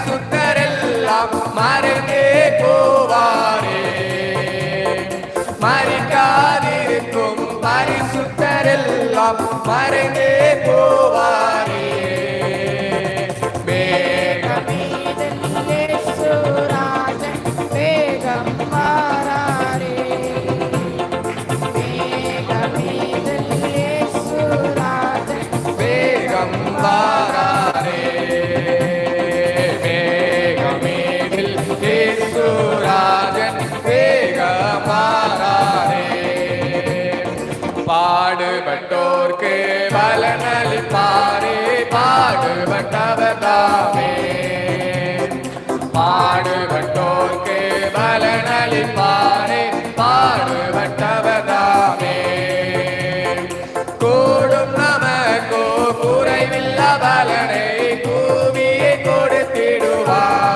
பரிசுத்தரெல்லாம் மறந்தே போவாரே. மறிக்காதிருக்கும் பரிசுத்தரெல்லாம் மறந்தே போவார். பலனளிப்பாரே பாடுபட்டவர் கூடும் நமக்கோ குறைவில்ல பலனை கூவியே கொடுத்திடுவார்.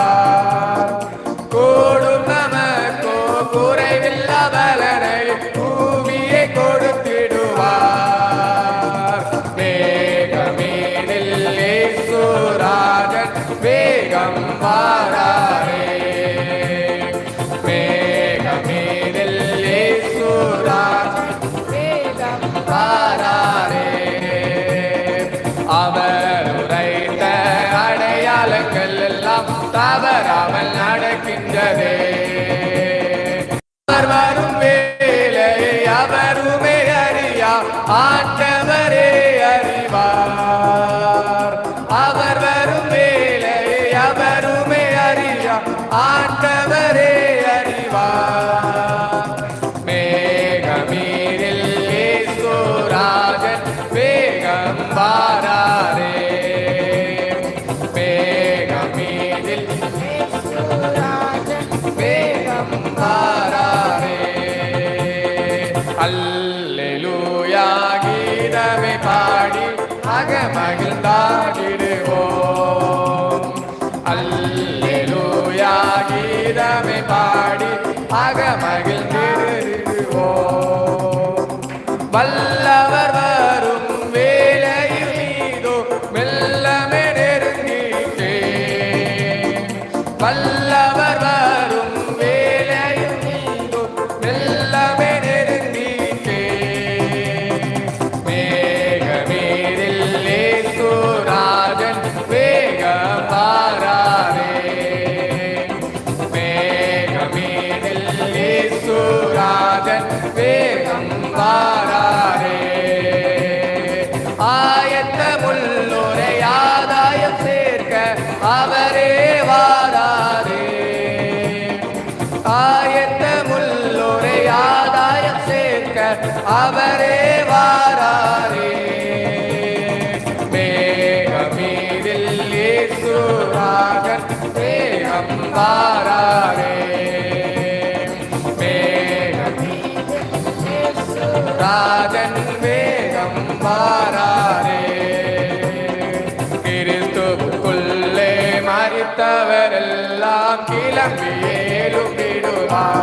கூடும் நமக்கோ குறைவில்ல பலனை கூவியே கொடுத்திடுவார். வேகமேனில் வேகம் பாரா ஆண்டவரே இயேசுராஜன் வேகம் வாராரே ஆயத்தமுள்ளோரை ஆதாயம் சேர்க்க அவரே வாராரே. ஆயத்தமுள்ளோரை ஆதாயம் சேர்க்க அவரே வாராரே. மேகமீதில் இயேசுராஜன் வேகம் வாராரே மறித்தவரெல்லாம் கிளம்பியேலும்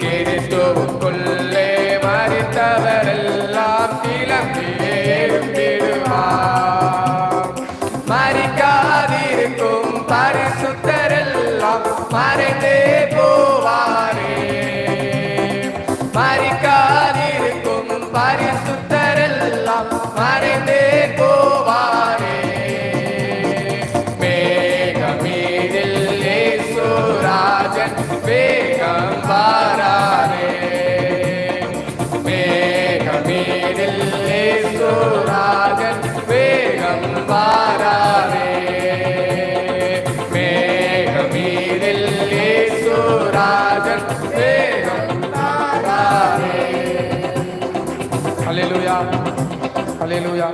கிறிஸ்துவுக்குள்ளே மறித்தவரெல்லாம் கிளம்பியேலும் விடுவார் மறிக்காதிருக்கும் பரிசுத்தரெல்லாம் மறைந்தே போவாரே. மறிக்க அலையலூயா